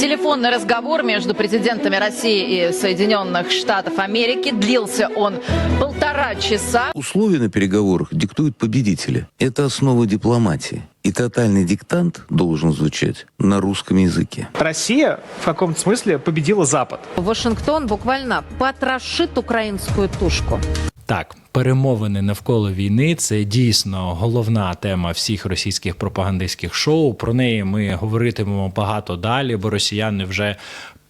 Телефонный разговор между президентами России и Соединенных Штатов Америки длился он полтора часа. Условия на переговорах диктуют победители. Это основа дипломатии. И тотальный диктант должен звучать на русском языке. Россия в каком-то смысле победила Запад. Вашингтон буквально потрошит украинскую тушку. Так, перемовини навколо війни це дійсно головна тема всіх російських пропагандистських шоу. Про неї ми говоритимемо багато далі, бо росіяни вже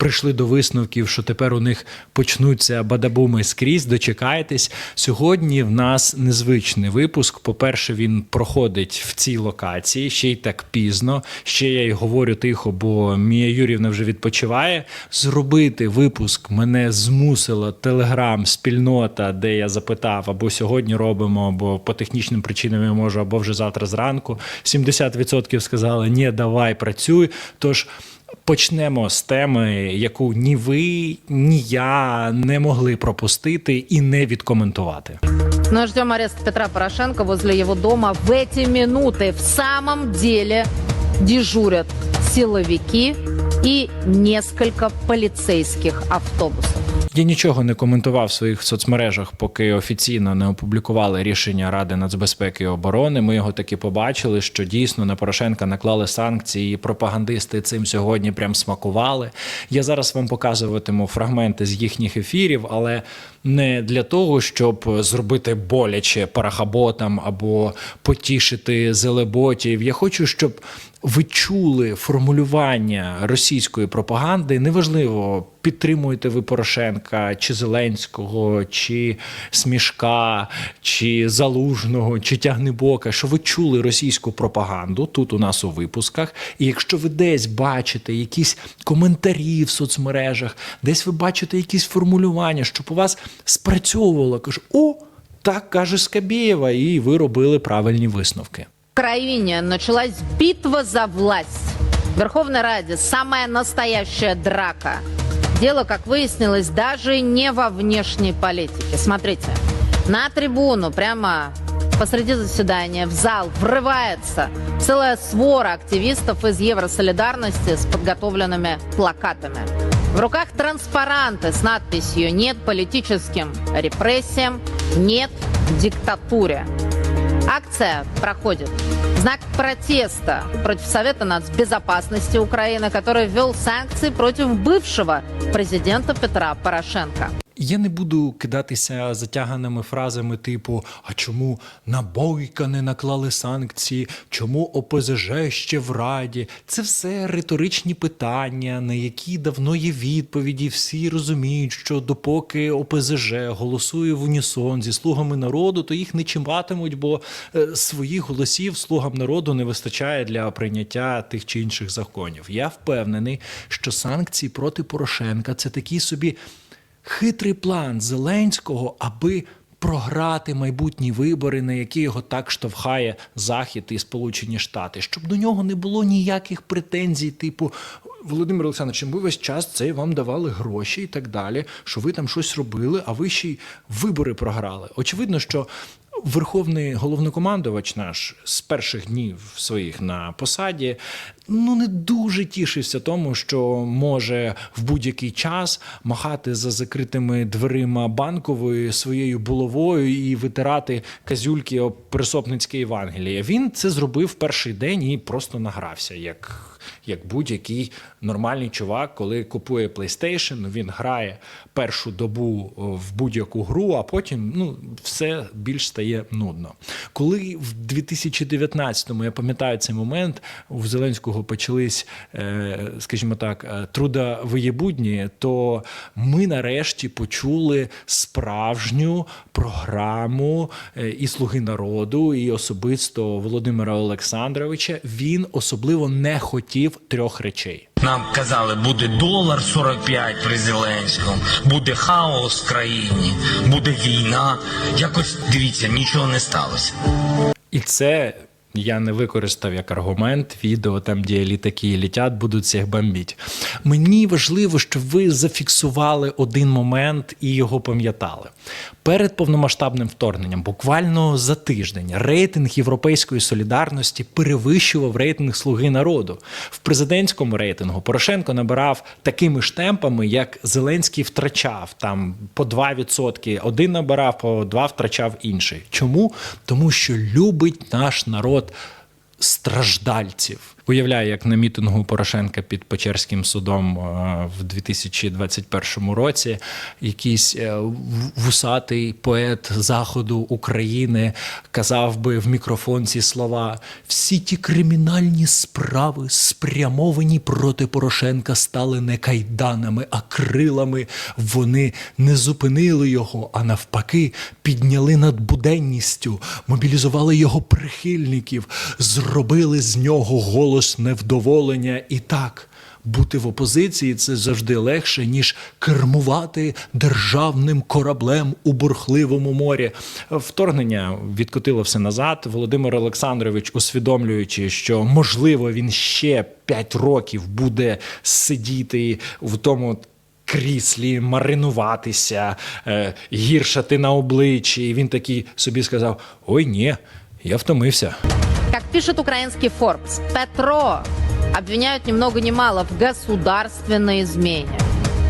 прийшли до висновків, що тепер у них почнуться бадабуми скрізь. Дочекайтесь. Сьогодні в нас незвичний випуск. По-перше, він проходить в цій локації ще й так пізно. Ще я й говорю тихо, бо Мія Юрівна вже відпочиває. Зробити випуск мене змусила телеграм-спільнота, де я запитав, або сьогодні робимо, або по технічним причинам я можу, або вже завтра зранку. 70% сказали, ні, давай працюй. Тож. Почнемо з теми, яку ні ви, ні я не могли пропустити і не відкоментувати. Ну, ждем арест Петра Порошенко возле его дома. В эти минуты в самом деле дежурят силовики и несколько полицейских автобусов. Я нічого не коментував в своїх соцмережах, поки офіційно не опублікували рішення Ради нацбезпеки і оборони. Ми його таки побачили, що дійсно на Порошенка наклали санкції, і пропагандисти цим сьогодні прям смакували. Я зараз вам показуватиму фрагменти з їхніх ефірів, але не для того, щоб зробити боляче парахаботам або потішити зелеботів. Я хочу, щоб ви чули формулювання російської пропаганди. Неважливо, підтримуєте ви Порошенка, чи Зеленського, чи Смішка, чи Залужного, чи Тягнебока, що ви чули російську пропаганду тут у нас у випусках. І якщо ви десь бачите якісь коментарі в соцмережах, десь ви бачите якісь формулювання, щоб у вас спрацьовувало, каже, о, так каже Скабєєва, і ви робили правильні висновки. В Украине началась битва за власть. В Верховной Раде самая настоящая драка. Дело, как выяснилось, даже не во внешней политике. Смотрите, на трибуну прямо посреди заседания в зал врывается целая свора активистов из Евросолидарности с подготовленными плакатами. В руках транспаранты с надписью «Нет политическим репрессиям, нет диктатуре». Акция проходит знак протеста против Совета нацбезопасности Украины, который ввел санкции против бывшего президента Петра Порошенко. Я не буду кидатися затяганими фразами типу: а чому на Бойка не наклали санкції, чому ОПЗЖ ще в Раді? Це все риторичні питання, на які давно є відповіді. Всі розуміють, що допоки ОПЗЖ голосує в унісон зі слугами народу, то їх не чиматимуть, бо е, своїх голосів слугам народу не вистачає для прийняття тих чи інших законів. Я впевнений, що санкції проти Порошенка це такі собі хитрий план Зеленського, аби програти майбутні вибори, на які його так штовхає Захід і Сполучені Штати, щоб до нього не було ніяких претензій, типу. Володимир Олександрович, ми весь час це вам давали гроші і так далі, що ви там щось робили, а ви ще й вибори програли. Очевидно, що Верховний головнокомандувач наш з перших днів своїх на посаді ну не дуже тішився тому, що може в будь-який час махати за закритими дверима банкової своєю булавою і витирати казюльки об присопницьке Євангеліє. Він це зробив перший день і просто награвся, як, як будь-який нормальний чувак, коли купує PlayStation, він грає першу добу в будь-яку гру, а потім ну, все більш стає нудно. Коли в 2019-му, я пам'ятаю цей момент, у Зеленського почались, е, скажімо так, е, трудові то ми нарешті почули справжню програму е, і Слуги народу, і особисто Володимира Олександровича. Він особливо не хотів трьох речей. Нам казали, буде долар 45 при Зеленському, буде хаос в країні, буде війна. Якось дивіться, нічого не сталося. І це Я не використав як аргумент відео, там, де літаки літять, будуть всіх бомбити. Мені важливо, щоб ви зафіксували один момент і його пам'ятали. Перед повномасштабним вторгненням, буквально за тиждень, рейтинг Європейської солідарності перевищував рейтинг Слуги народу. В президентському рейтингу Порошенко набирав такими ж темпами, як Зеленський втрачав там по 2%. Один набирав, по 2 втрачав інший. Чому? Тому що любить наш народ страждальців. Уявляю, як на мітингу Порошенка під Печерським судом е, в 2021 році якийсь е, вусатий поет заходу України казав би в мікрофон ці слова: всі ті кримінальні справи, спрямовані проти Порошенка, стали не кайданами, а крилами. Вони не зупинили його, а навпаки, підняли над буденністю, мобілізували його прихильників, зробили з нього голос невдоволення і так. Бути в опозиції це завжди легше, ніж кермувати державним кораблем у бурхливому морі. Вторгнення відкотило все назад. Володимир Олександрович, усвідомлюючи, що можливо він ще 5 років буде сидіти в тому кріслі, маринуватися, е, гіршати на обличчі. І він такий собі сказав: Ой, ні, я втомився. Как пишет украинский Forbes, Петро обвиняют ни много ни мало в государственной измене.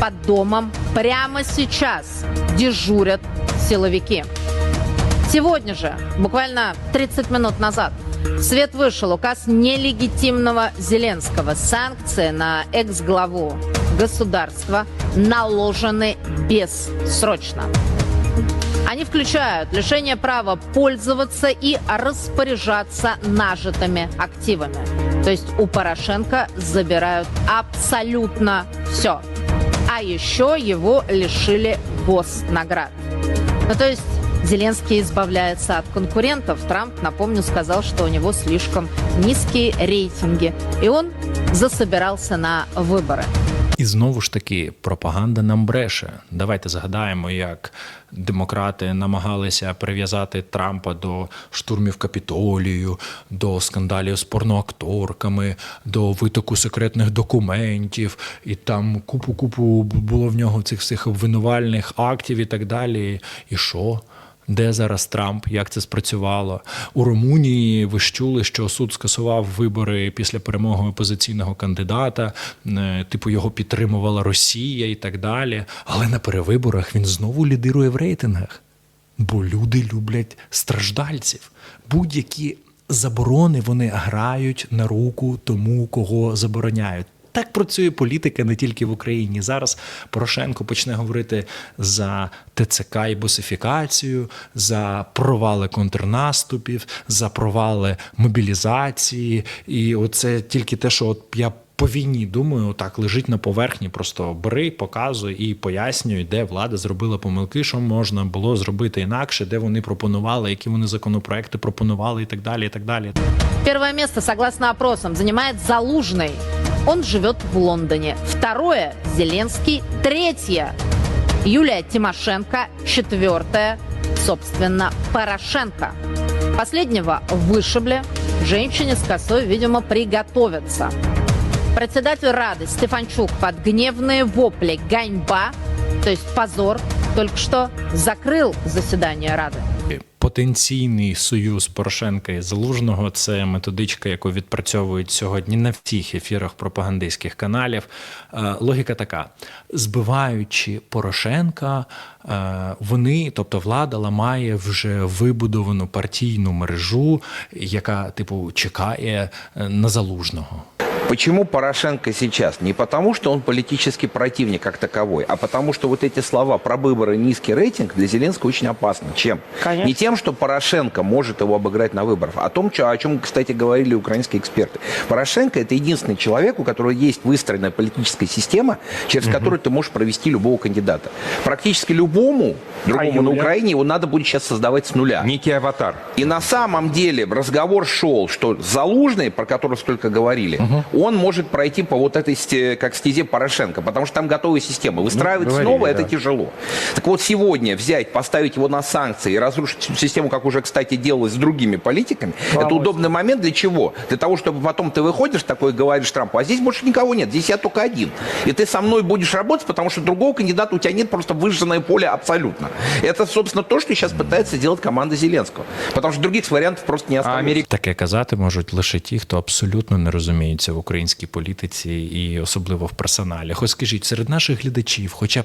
Под домом прямо сейчас дежурят силовики. Сегодня же, буквально 30 минут назад, в свет вышел указ нелегитимного Зеленского. Санкции на экс-главу государства наложены бессрочно. Они включают лишение права пользоваться и распоряжаться нажитыми активами. То есть у Порошенко забирают абсолютно все. А еще его лишили госнаград. Ну, то есть Зеленский избавляется от конкурентов. Трамп, напомню, сказал, что у него слишком низкие рейтинги. И он засобирался на выборы. І знову ж таки, пропаганда нам бреше. Давайте згадаємо, як демократи намагалися прив'язати Трампа до штурмів Капітолію, до скандалів з порноакторками, до витоку секретних документів, і там купу-купу було в нього цих всіх обвинувальних актів і так далі. І що? Де зараз Трамп? Як це спрацювало у Румунії? Ви ж чули, що суд скасував вибори після перемоги опозиційного кандидата. е, Типу його підтримувала Росія і так далі. Але на перевиборах він знову лідирує в рейтингах. Бо люди люблять страждальців. Будь-які заборони вони грають на руку тому, кого забороняють. Так працює політика не тільки в Україні. Зараз Порошенко почне говорити за ТЦК і босифікацію, за провали контрнаступів, за провали мобілізації. І оце тільки те, що от я по війні думаю, так лежить на поверхні. Просто бери, показуй і пояснюй, де влада зробила помилки, що можна було зробити інакше, де вони пропонували, які вони законопроекти пропонували, і так далі. І так далі. Первое место, согласно опросам, занимает Залужный. Он живет в Лондоне. Второе – Зеленский. Третье – Юлия Тимошенко. Четвертое – собственно, Порошенко. Последнего вышибли. Женщине с косой, видимо, приготовиться. Председатель Рады Стефанчук под гневные вопли «Ганьба», то есть позор, только что закрыл заседание Рады. Потенційний союз Порошенка і Залужного це методичка, яку відпрацьовують сьогодні на всіх ефірах пропагандистських каналів. Е, Логіка така: збиваючи Порошенка, е, вони, тобто влада, ламає вже вибудовану партійну мережу, яка, типу, чекає е, на залужного. Почему Порошенко сейчас? Не потому, что он политический противник как таковой, а потому, что вот эти слова про выборы и низкий рейтинг для Зеленского очень опасны. Чем? Не тем, что Порошенко может его обыграть на выборах, а о том, о чем, кстати, говорили украинские эксперты. Порошенко – это единственный человек, у которого есть выстроенная политическая система, через которую ты можешь провести любого кандидата. Практически любому другому на Юля? Украине его надо будет сейчас создавать с нуля. Некий аватар. И на самом деле разговор шел, что Залужный, про которого столько говорили, он может пройти по вот этой, сте- как стезе Порошенко, потому что там готовая система. Выстраивать говорили, снова да. это тяжело. Так вот, сегодня взять, поставить его на санкции и разрушить всю систему, как уже, кстати, делалось с другими политиками, это удобный момент для чего? Для того, чтобы потом ты выходишь такой и говоришь Трампу, а здесь больше никого нет, здесь я только один. И ты со мной будешь работать, потому что другого кандидата у тебя нет, просто выжженное поле абсолютно. Это, собственно, то, что сейчас пытается сделать команда Зеленского. Потому что других вариантов просто не осталось. Таке казати можуть лише ті, хто абсолютно не розуміється в Українській політиці і особливо в персоналі. Хоч скажіть, серед наших глядачів, хоча б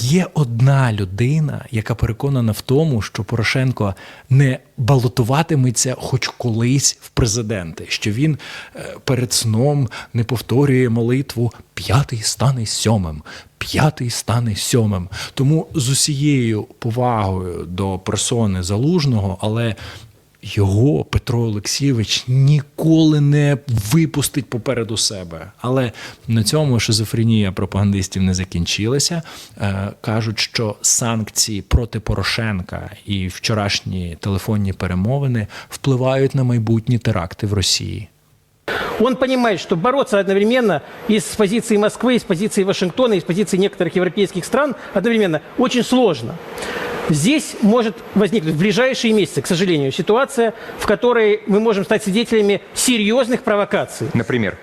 є одна людина, яка переконана в тому, що Порошенко не балотуватиметься хоч колись в президенти, що він е, перед сном не повторює молитву п'ятий стане сьомим. П'ятий стане сьомим. Тому з усією повагою до персони залужного, але його Петро Олексійович ніколи не випустить попереду себе. Але на цьому шизофренія пропагандистів не закінчилася. Е, кажуть, що санкції проти Порошенка і вчорашні телефонні перемовини впливають на майбутні теракти в Росії. Он понимает, что бороться одновременно и с позиции Москвы, и позиции Вашингтона, и с позиции некоторых европейских стран одновременно очень сложно. Здесь может возникнуть в ближайшие месяцы, к сожалению, ситуация, в которой мы можем стать свидетелями серьезных провокаций. Например.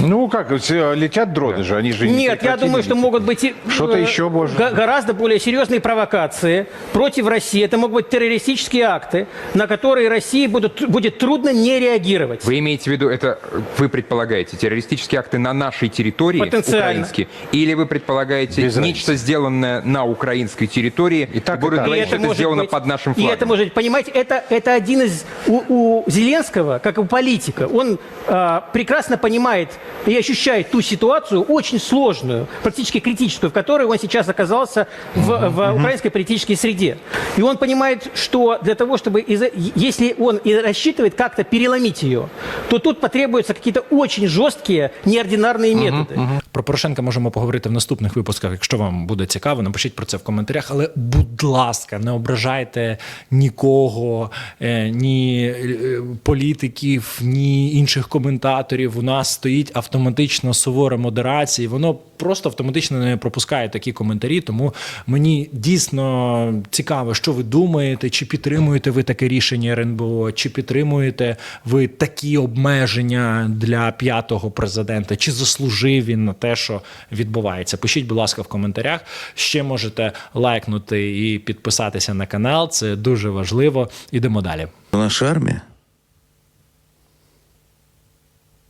Ну как, э, летят дроны же, они же не Нет, я думаю, что могут быть Что-то э, еще может гораздо более серьезные провокации против России. Это могут быть террористические акты, на которые России будут, будет трудно не реагировать. Вы имеете в виду, это вы предполагаете террористические акты на нашей территории, украинские, или вы предполагаете Без нечто сделанное на украинской территории, И так, и говорить, И что это может сделано быть- под нашим И флагом? это может понимаете, это, это один из у, у Зеленского, как у политика, он а, прекрасно понимает и ощущает ту ситуацию очень сложную, практически критическую, в которой он сейчас оказался в, в украинской политической среде. И он понимает, что для того, чтобы, из- если он и рассчитывает как-то переломить ее, то тут потребуются какие-то очень жесткие, неординарные методы. Про Порошенка можемо поговорити в наступних випусках. Якщо вам буде цікаво, напишіть про це в коментарях. Але, будь ласка, не ображайте нікого, е, ні е, політиків, ні інших коментаторів. У нас стоїть автоматично сувора модерація. Воно просто автоматично не пропускає такі коментарі. Тому мені дійсно цікаво, що ви думаєте, чи підтримуєте ви таке рішення РНБО, чи підтримуєте ви такі обмеження для п'ятого президента, чи заслужив він на те, що відбувається? Пишіть, будь ласка, в коментарях. Ще можете лайкнути і підписатися на канал. Це дуже важливо. Ідемо далі. Наша армия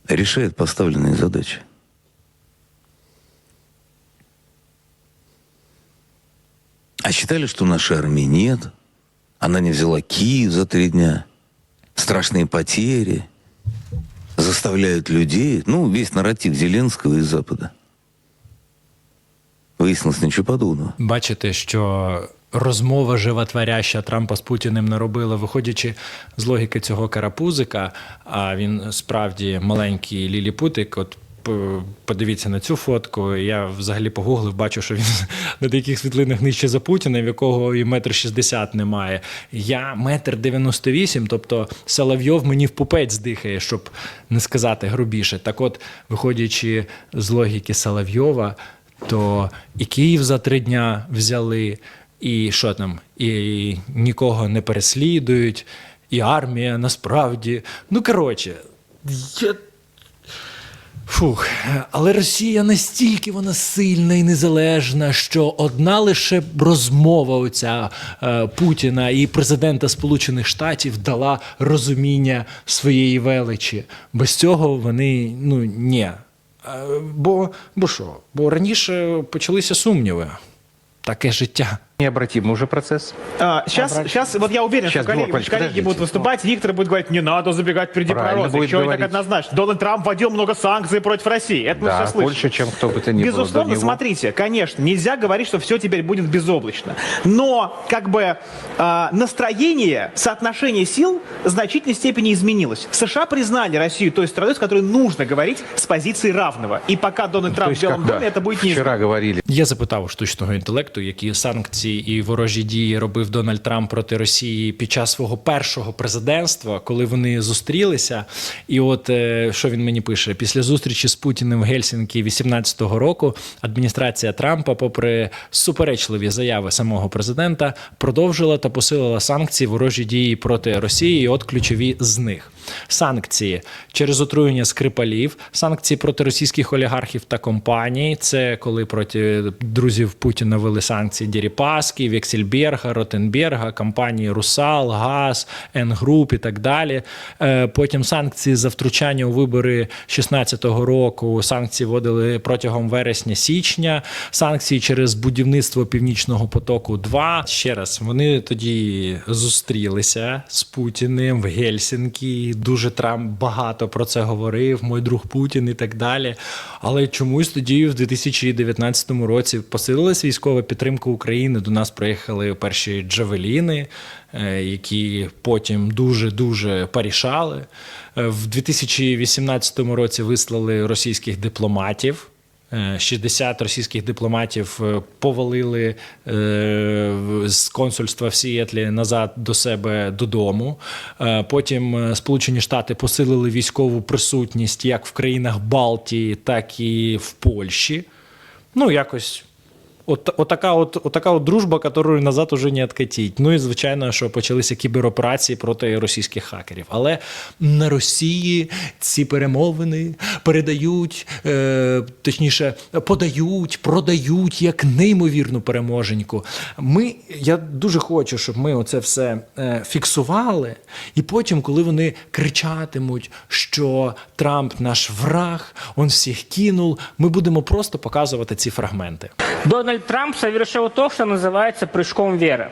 решает поставленные задачи. А считали, что нашей армии нет. Она не взяла Киев за три дня. Страшные потери. Заставляют людей. Ну, весь нарратив Зеленского из Запада. Выяснилось ничего подобного. Бачите, що розмова животворяща Трампа з Путіним не робила, виходячи з логіки цього карапузика, а він справді маленький ліліпутик. От подивіться на цю фотку. Я взагалі погуглив, бачу, що він на деяких світлинах нижче за Путіна, в якого і метр шістдесят немає. Я метр дев'яносто вісім, тобто Соловйов мені в пупець дихає, щоб не сказати грубіше. Так от, виходячи з логіки Соловйова, то і Київ за три дня взяли, і що там, і нікого не переслідують, і армія насправді. Ну, коротше, я. Фух, але Росія настільки вона сильна і незалежна, що одна лише розмова оця е, Путіна і президента Сполучених Штатів дала розуміння своєї величі. Без цього вони ну ні. Е, Бо, бо що? Бо раніше почалися сумніви. Таке життя. Необратимый уже процесс. А, сейчас, сейчас, вот я уверен, Сейчас, что коллеги, Дмитрий, коллеги подождите. будут выступать, Виктор будет говорить, не надо забегать впереди Правильно пророка. будет Еще и так говорить. однозначно. Дональд Трамп вводил много санкций против России. Это мы Да, все слышим. больше, чем кто бы то ни было до Безусловно, него. смотрите, конечно, нельзя говорить, что все теперь будет безоблачно. Но, как бы, а, настроение, соотношение сил в значительной степени изменилось. США признали Россию той страной, с которой нужно говорить с позиции равного. И пока Дональд То Трамп есть, в Белом когда доме, это будет неизбежно. вчера говорили, Я запитав у штучного інтелекту, які санкції Санкції і ворожі дії робив Дональд Трамп проти Росії під час свого першого президентства, коли вони зустрілися. І от е, що він мені пише: після зустрічі з Путіним в Гельсінкі 18-го року адміністрація Трампа, попри суперечливі заяви самого президента, продовжила та посилила санкції ворожі дії проти Росії. І от ключові з них санкції через отруєння скрипалів, санкції проти російських олігархів та компаній. Це коли проти друзів Путіна ввели санкції Діріпаски, Вексельберга, Ротенберга, компанії Русал, Газ, Н-Груп і так далі. Е, Потім санкції за втручання у вибори 16-го року. Санкції вводили протягом вересня-січня. Санкції через будівництво Північного потоку. 2 ще раз вони тоді зустрілися з Путіним в Гельсінкі. Дуже Трамп багато про це говорив. Мой друг Путін і так далі. Але чомусь тоді, в 2019 році, посилилась військова підтримка України. До нас приїхали перші джавеліни, е, які потім дуже дуже порішали. Е, В 2018 році вислали російських дипломатів. Е, 60 російських дипломатів е, повалили е, з консульства в Сіетлі назад до себе додому. Е, Потім е, Сполучені Штати посилили військову присутність як в країнах Балтії, так і в Польщі. Ну, якось. От, отака, от, отака от дружба, яку назад уже не відкатіть. Ну і звичайно, що почалися кібероперації проти російських хакерів. Але на Росії ці перемовини передають, е, точніше, подають, продають як неймовірну переможеньку. Ми, я дуже хочу, щоб ми оце все е, фіксували, і потім, коли вони кричатимуть, що Трамп наш враг, он всіх кинув, ми будемо просто показувати ці фрагменти. Дональд Трамп совершил то, что называется прыжком веры.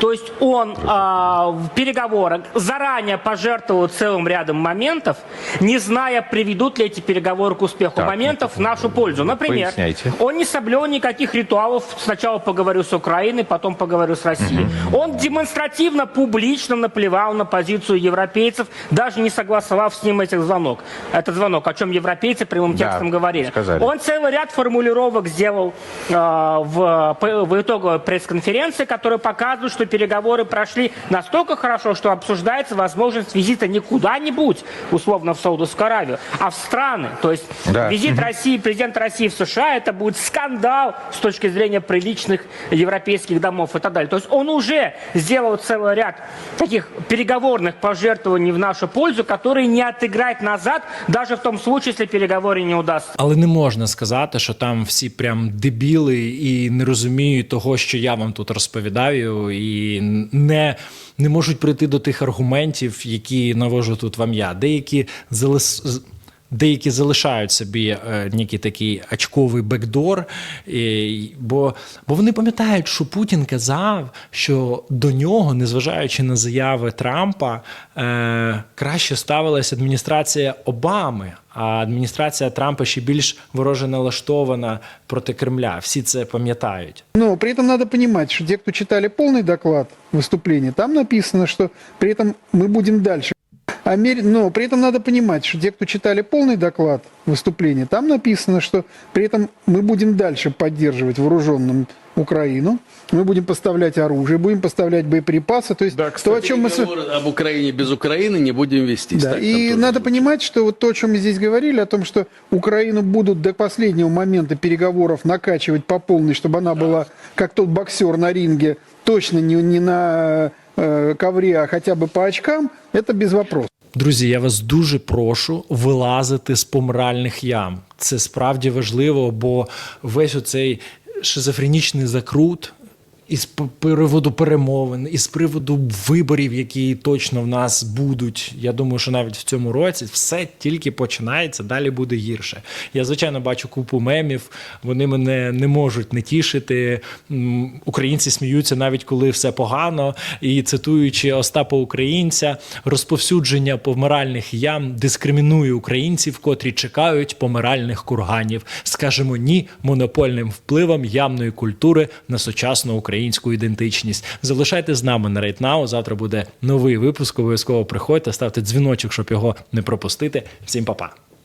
То есть он а, в переговорах заранее пожертвовал целым рядом моментов, не зная, приведут ли эти переговоры к успеху. Так, моментов в нашу пользу. Например, Поясняйте. он не соблюл никаких ритуалов. Сначала поговорю с Украиной, потом поговорю с Россией. Он демонстративно, публично наплевал на позицию европейцев, даже не согласовав с ним этих звонок. Этот звонок, о чем европейцы прямым Да, текстом говорили. сказали. Он целый ряд формулировок сделал э, в, п- в итоговой пресс-конференции, которые показывают, что переговоры прошли настолько хорошо, что обсуждается возможность визита не куда-нибудь, условно в Саудовскую Аравию, а в страны. То есть Да. визит России, президента России в США, это будет скандал с точки зрения приличных европейских домов и так далее. То есть он уже сделал целый ряд таких переговорных пожертвований в нашу пользу, которые не отыграть назад, даже в том случае, если переговоры не удастся. Але не можна сказати, що там всі прям дебіли і не розуміють того, що я вам тут розповідаю, і не, не можуть прийти до тих аргументів, які навожу тут вам я. Деякі залис з- Деякі залишають собі е, некий такий очковий бекдор, і, бо, бо вони пам'ятають, що Путін казав, що до нього, незважаючи на заяви Трампа, е, краще ставилася адміністрація Обами, а адміністрація Трампа ще більш вороже налаштована проти Кремля. Всі це пам'ятають. Но при этом надо понимать, что те, кто читали полный доклад выступления, там написано, что при этом мы будем дальше. Амери- Но при этом надо понимать, что те, кто читали полный доклад выступления, там написано, что при этом мы будем дальше поддерживать вооруженным Украину, мы будем поставлять оружие, будем поставлять боеприпасы, то есть то, о чем мы... об Украине без Украины не будем вести. Да, и надо понимать, что вот то, о чем мы здесь говорили, о том, что Украину будут до последнего момента переговоров накачивать по полной, чтобы она была как тот боксер на ринге, точно не, не на э, ковре, а хотя бы по очкам, это без вопросов. Друзі, я вас дуже прошу вилазити з помиральних ям. Це справді важливо, бо весь оцей шизофренічний закрут із приводу перемовин, із приводу виборів, які точно в нас будуть. Я думаю, що навіть в цьому році все тільки починається, далі буде гірше. Я звичайно бачу купу мемів. Вони мене не можуть не тішити. Українці сміються навіть коли все погано. І цитуючи Остапа Українця, розповсюдження помиральних ям дискримінує українців, котрі чекають помиральних курганів. Скажемо ні монопольним впливам ямної культури на сучасну українську ідентичність. Залишайте з нами на Рейтнау. Завтра буде новий випуск. Обов'язково приходьте, ставте дзвіночок, щоб його не пропустити. Всім па-па.